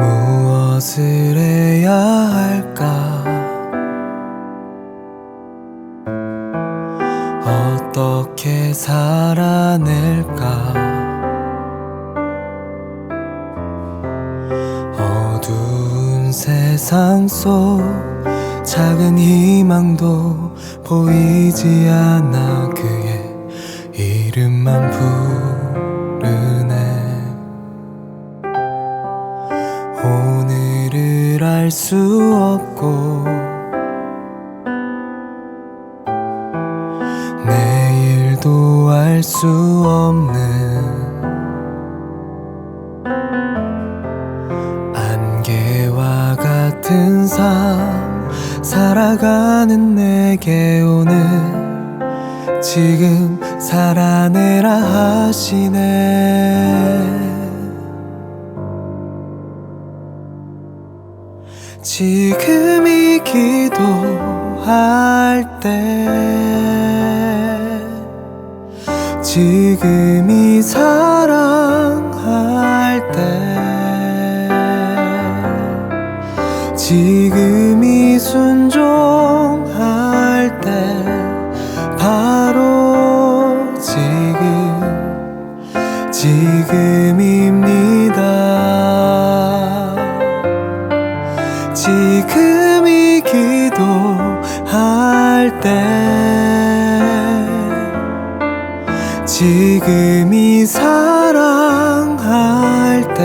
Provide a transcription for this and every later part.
무엇을 해야 할까? 어떻게 살아낼까? 어두운 세상 속 작은 희망도 보이지 않아. 그의 이름만 부르 알 수 없고 내일도 알 수 없는 안개와 같은 삶 살아가는 내게 오늘 지금 살아내라 하시네 지금이 기도할 때 지금이 사랑할 때 지금 지금이 사랑할 때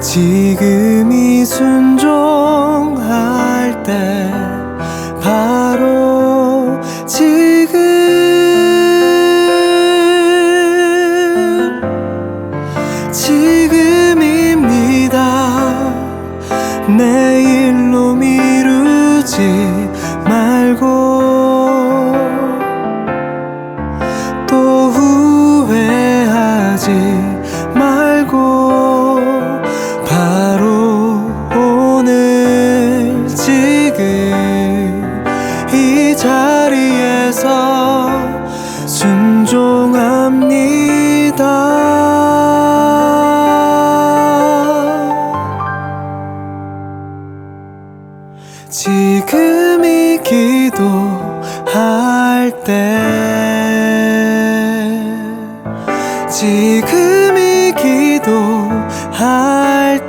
지금이 순종할 때 바로 지금 지금입니다. 내일로 미루지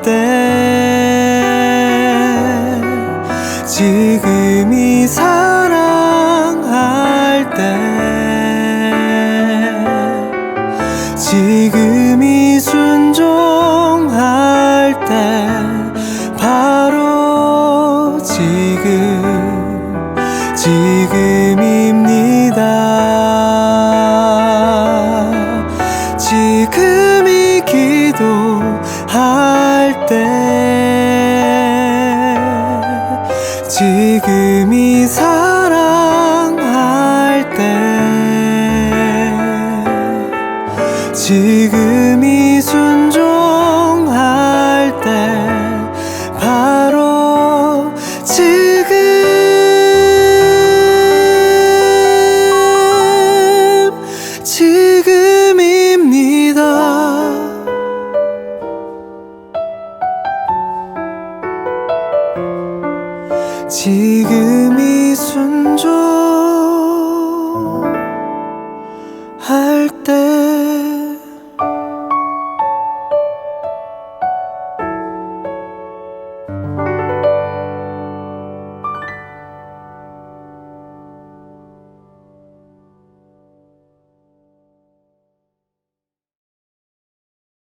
때 지금이 사랑할 때 지금이 순종할 때 바로 지금 지금입니다. 지금이 기도할 때 지금이 사랑할 때 지금 지금 이 순간